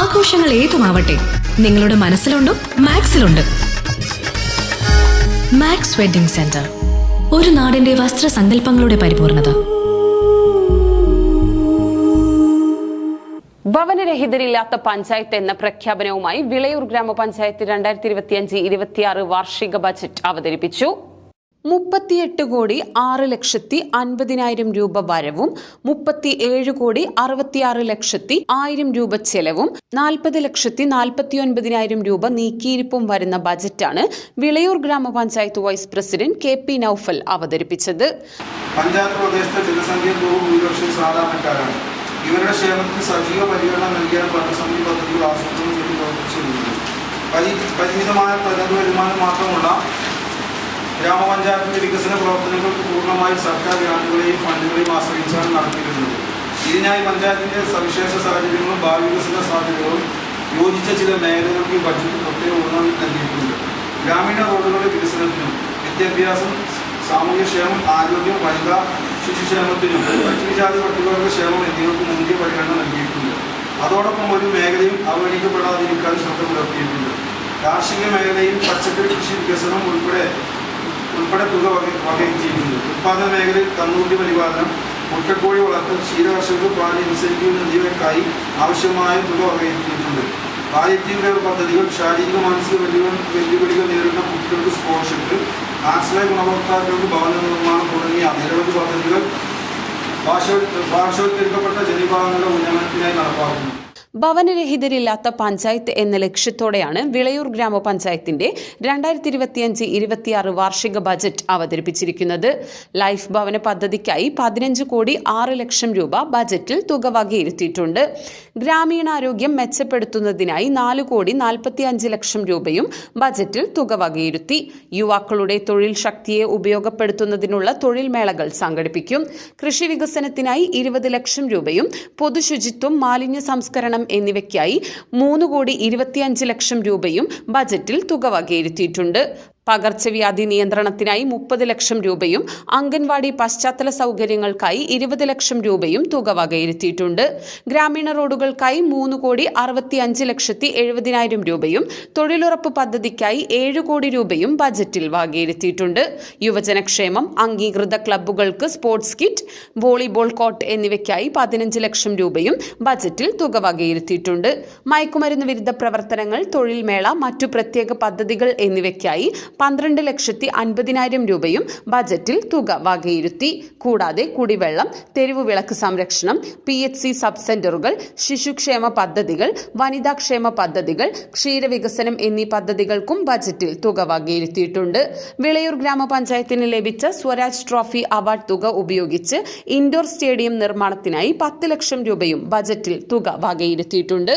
ആഘോഷങ്ങൾ ഏതുമാവട്ടെ നിങ്ങളുടെ മനസ്സിലുണ്ടോ മാക്സിലുണ്ട്. മാക്സ് വെഡിംഗ് സെന്റർ ഒരു നാടിന്റെ വസ്ത്രസങ്കല്പങ്ങളുടെ പരിപൂർണത. ഭവനരഹിതരില്ലാത്ത പഞ്ചായത്ത് എന്ന പ്രഖ്യാപനവുമായി വിളയൂർ ഗ്രാമപഞ്ചായത്ത് രണ്ടായിരത്തി ഇരുപത്തിയഞ്ച് ഇരുപത്തിയാറ് വാർഷിക ബജറ്റ് അവതരിപ്പിച്ചു. മുപ്പത്തിയെട്ട് കോടി ആറ് ലക്ഷത്തി അൻപതിനായിരം രൂപ വരവും മുപ്പത്തി ഏഴ് കോടി അറുപത്തിയാറ് ലക്ഷത്തി ആയിരം രൂപ ചെലവും നാൽപ്പത് ലക്ഷത്തി നാൽപ്പത്തി ഒൻപതിനായിരം രൂപ നീക്കിയിരിപ്പും വരുന്ന ബജറ്റാണ് Vilayur grama panchayat vice president K P Naufal അവതരിപ്പിച്ചത്. പഞ്ചായത്ത് പ്രദേശത്തെ ജനസംഖ്യ ഭൂരിപക്ഷം സാധാരണക്കാരാണ്. ഇവരുടെ ക്ഷേമത്തിന് സജീവ പരിഗണന നൽകിയാണ് ഭരണസമിതി പദ്ധതികൾ ആസൂത്രണം ചെയ്ത് പ്രവർത്തിച്ചിരുന്നത് പരിമിതമായ പ്രകൃതി വരുമാനം മാത്രമുള്ള ഗ്രാമപഞ്ചായത്തിന്റെ വികസന പ്രവർത്തനങ്ങൾ പൂർണമായി സർക്കാർ ഗ്രാന്റുകളെയും ഫണ്ടുകളെയും ആശ്രയിച്ചാണ് നടത്തിയിരുന്നത്. ഇതിനായി പഞ്ചായത്തിന്റെ സവിശേഷ സാഹചര്യങ്ങളും ഭാവി വികസന സാധ്യതകളും യോജിച്ച ചില മേഖലകൾക്ക് ബഡ്ജറ്റ് പ്രത്യേക ഊന്നൽ നൽകിയിട്ടുണ്ട്. ഗ്രാമീണ റോഡുകളുടെ വികസനത്തിനും വിദ്യാഭ്യാസം സാമൂഹ്യക്ഷേമം ആരോഗ്യം വനിത ശിശുക്ഷേമത്തിനും പട്ടികജാതി പട്ടികവർഗ ക്ഷേമം എന്നിവർക്ക് മുന്തിയ പരിഗണന നൽകിയിട്ടുണ്ട്. അതോടൊപ്പം ഒരു മേഖലയും അവഗണിക്കപ്പെടാതിരിക്കാൻ ശ്രദ്ധ പുലർത്തിയിട്ടുണ്ട്. കാർഷിക മേഖലയിൽ പച്ചക്കറി കൃഷി വികസനം ഉൾപ്പെടെ ഉൾപ്പെടെ തുക വകയും ചെയ്യുന്നു ഉത്പാദന മേഖലയിൽ കന്നുകുട്ടി പരിപാലനം മുട്ടക്കോഴി വളർത്തൽ ക്ഷീരകർഷകർക്ക് പാൽ ഇൻസെന്റീവ് എന്നിവയ്ക്കായി ആവശ്യമായ തുക വകയിരുത്തിയിട്ടുണ്ട്. പാലിറ്റീവ് കെയർ പദ്ധതികൾ ശാരീരിക മാനസിക വെല്ലുവിളി വെല്ലുവിളികൾ നേരിടുന്ന കുട്ടികൾക്ക് സ്കോളർഷിപ്പ് ആശ്രയ ഗുണഭോക്താക്കൾക്ക് ഭവന നിർമ്മാണം തുടങ്ങിയ നിരവധി പദ്ധതികൾ ഭാഷ ഭാഷവത്കരിക്കപ്പെട്ട ജനവിഭാഗങ്ങളുടെ ഉന്നമനത്തിനായി നടപ്പാക്കുന്നു. ഭവനരഹിതരില്ലാത്ത പഞ്ചായത്ത് എന്ന ലക്ഷ്യത്തോടെയാണ് വിളയൂർ ഗ്രാമപഞ്ചായത്തിന്റെ രണ്ടായിരത്തി ഇരുപത്തിയഞ്ച് ഇരുപത്തിയാറ് വാർഷിക ബജറ്റ് അവതരിപ്പിച്ചിരിക്കുന്നത്. ലൈഫ് ഭവന പദ്ധതിക്കായി പതിനഞ്ച് കോടി ആറ് ലക്ഷം രൂപ ബജറ്റിൽ തുക വകയിരുത്തിയിട്ടുണ്ട്. ഗ്രാമീണാരോഗ്യം മെച്ചപ്പെടുത്തുന്നതിനായി നാല് കോടി നാൽപ്പത്തി അഞ്ച് ലക്ഷം രൂപയും ബജറ്റിൽ തുക വകയിരുത്തി. യുവാക്കളുടെ തൊഴിൽ ശക്തിയെ ഉപയോഗപ്പെടുത്തുന്നതിനുള്ള തൊഴിൽ മേളകൾ സംഘടിപ്പിക്കും. കൃഷി വികസനത്തിനായി ഇരുപത് ലക്ഷം രൂപയും പൊതുശുചിത്വം മാലിന്യ സംസ്കരണം എന്നിവയ്ക്കായി മൂന്ന് കോടി ഇരുപത്തിയഞ്ച് ലക്ഷം രൂപയും ബജറ്റിൽ തുക വകയിരുത്തിയിട്ടുണ്ട്. പകർച്ചവ്യാധി നിയന്ത്രണത്തിനായി മുപ്പത് ലക്ഷം രൂപയും അംഗൻവാടി പശ്ചാത്തല സൗകര്യങ്ങൾക്കായി ഇരുപത് ലക്ഷം രൂപയും തുക വകയിരുത്തിയിട്ടുണ്ട്. ഗ്രാമീണ റോഡുകൾക്കായി മൂന്ന് കോടി അറുപത്തി അഞ്ച് ലക്ഷത്തി എഴുപതിനായിരം രൂപയും തൊഴിലുറപ്പ് പദ്ധതിക്കായി ഏഴ് കോടി രൂപയും ബജറ്റിൽ വകയിരുത്തിയിട്ടുണ്ട്. യുവജനക്ഷേമം അംഗീകൃത ക്ലബ്ബുകൾക്ക് സ്പോർട്സ് കിറ്റ് വോളിബോൾ കോർട്ട് എന്നിവയ്ക്കായി പതിനഞ്ച് ലക്ഷം രൂപയും ബജറ്റിൽ തുക വകയിരുത്തിയിട്ടുണ്ട്. മയക്കുമരുന്ന് വിരുദ്ധ പ്രവർത്തനങ്ങൾ തൊഴിൽ മേള മറ്റു പ്രത്യേക പദ്ധതികൾ എന്നിവയ്ക്കായി പന്ത്രണ്ട് ലക്ഷത്തി അൻപതിനായിരം രൂപയും ബജറ്റിൽ തുക വകയിരുത്തി. കൂടാതെ കുടിവെള്ളം തെരുവ് വിളക്ക് സംരക്ഷണം പി എച്ച് സി സബ് സെന്ററുകൾ ശിശുക്ഷേമ പദ്ധതികൾ വനിതാക്ഷേമ പദ്ധതികൾ ക്ഷീരവികസനം എന്നീ പദ്ധതികൾക്കും ബജറ്റിൽ തുക വകയിരുത്തിയിട്ടുണ്ട്. വിളയൂർ ഗ്രാമപഞ്ചായത്തിന് ലഭിച്ച സ്വരാജ് ട്രോഫി അവാർഡ് തുക ഉപയോഗിച്ച് ഇൻഡോർ സ്റ്റേഡിയം നിർമ്മാണത്തിനായി പത്ത് ലക്ഷം രൂപയും ബജറ്റിൽ തുക വകയിരുത്തിയിട്ടുണ്ട്.